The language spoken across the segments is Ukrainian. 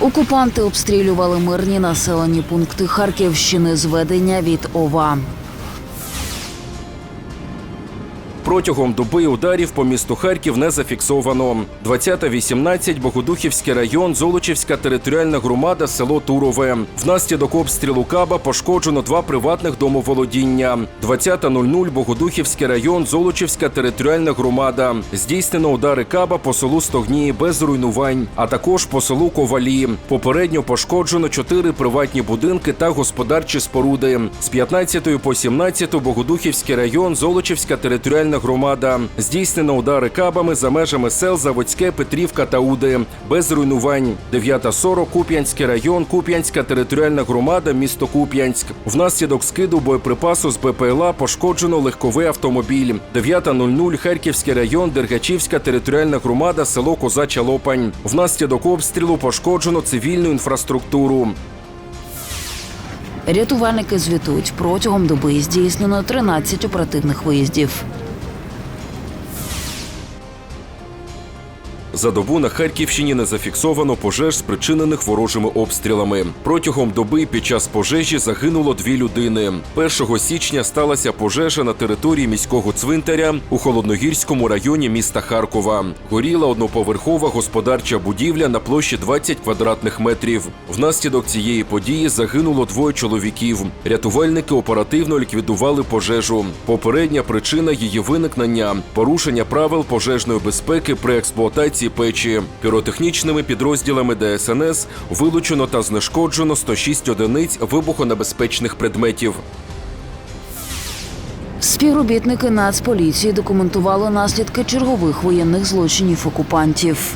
Окупанти обстрілювали мирні населені пункти Харківщини зведення від ОВА. Протягом доби ударів по місту Харків не зафіксовано. 20.18 Богодухівський район, Золочівська територіальна громада, село Турове. Внаслідок обстрілу Каба пошкоджено два приватних домоволодіння. 20.00 Богодухівський район, Золочівська територіальна громада. Здійснено удари Каба по селу Стогні без руйнувань, а також по селу Ковалі. Попередньо пошкоджено чотири приватні будинки та господарчі споруди. З 15 по 17 Богодухівський район, Золочівська територіальна громада. Здійснено удари кабами за межами сел Заводське, Петрівка та Уди. Без руйнувань. 9.40 Куп'янський район, Куп'янська територіальна громада, місто Куп'янськ. Внаслідок скиду боєприпасу з БПЛА пошкоджено легковий автомобіль. 9.00 Харківський район, Дергачівська територіальна громада, село Козача Лопань. Внаслідок обстрілу пошкоджено цивільну інфраструктуру. Рятувальники звітують протягом доби здійснено 13 оперативних виїздів. За добу на Харківщині не зафіксовано пожеж, спричинених ворожими обстрілами. Протягом доби під час пожежі загинуло дві людини. 1 січня сталася пожежа на території міського цвинтаря у холодногірському районі міста Харкова. Горіла одноповерхова господарча будівля на площі 20 квадратних метрів. Внаслідок цієї події загинуло двоє чоловіків. Рятувальники оперативно ліквідували пожежу. Попередня причина її виникнення порушення правил пожежної безпеки при експлуатації печі. Піротехнічними підрозділами ДСНС вилучено та знешкоджено 106 одиниць вибухонебезпечних предметів. Співробітники Нацполіції документували наслідки чергових воєнних злочинів окупантів.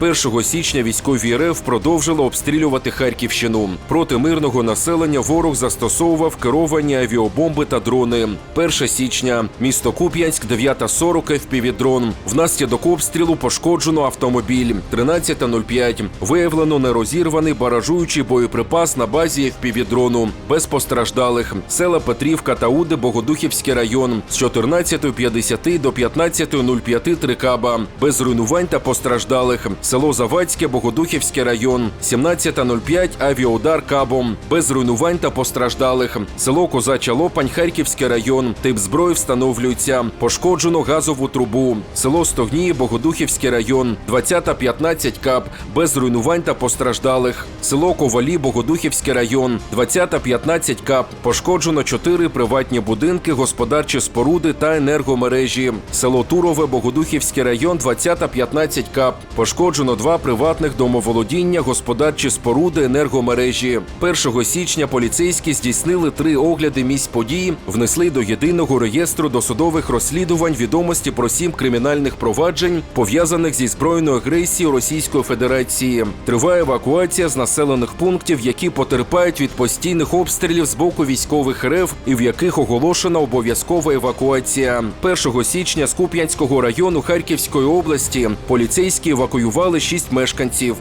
Першого січня військові РФ продовжили обстрілювати Харківщину. Проти мирного населення ворог застосовував керовані авіабомби та дрони. 1 січня місто Куп'янськ, 9.40 FPV-дрон. Внаслідок обстрілу пошкоджено автомобіль. 13.05 виявлено нерозірваний баражуючий боєприпас на базі FPV-дрону. Без постраждалих. Села Петрівка та Уди, Богодухівський район. З 14.50 до 15.05 Трикаба. Без руйнувань та постраждалих. Село Завадське, Богодухівський район. 17.05 авіаудар кабом. Без руйнувань та постраждалих. Село Козача Лопань, Харківський район. Тип зброї встановлюється. Пошкоджено газову трубу. Село Стогнії, Богодухівський район. 20.15 кап. Без руйнувань та постраждалих. Село Ковалі, Богодухівський район. 20.15 кап. Пошкоджено 4 приватні будинки, господарчі споруди та енергомережі. Село Турове, Богодухівський район. 20.15 кап. Пошкоджено два приватних домоволодіння, господарчі споруди, енергомережі. 1 січня поліцейські здійснили три огляди місць події, внесли до єдиного реєстру досудових розслідувань відомості про сім кримінальних проваджень, пов'язаних зі збройною агресією Російської Федерації. Триває евакуація з населених пунктів, які потерпають від постійних обстрілів з боку військових РФ і в яких оголошена обов'язкова евакуація. 1 січня з Куп'янського району Харківської області поліцейські евакуювали шість мешканців.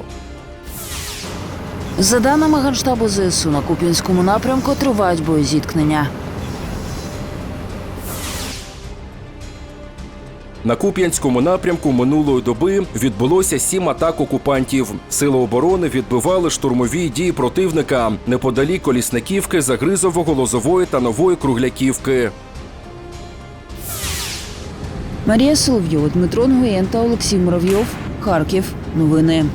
За даними Генштабу ЗСУ, на Куп'янському напрямку тривають боєзіткнення. На Куп'янському напрямку минулої доби відбулося сім атак окупантів. Сили оборони відбивали штурмові дії противника неподалік Колісниківки, Загризового, Лозової та Нової Кругляківки. Марія Соловйова, Дмитро Нгуєн та Олексій Муравйов. Харків. Новини.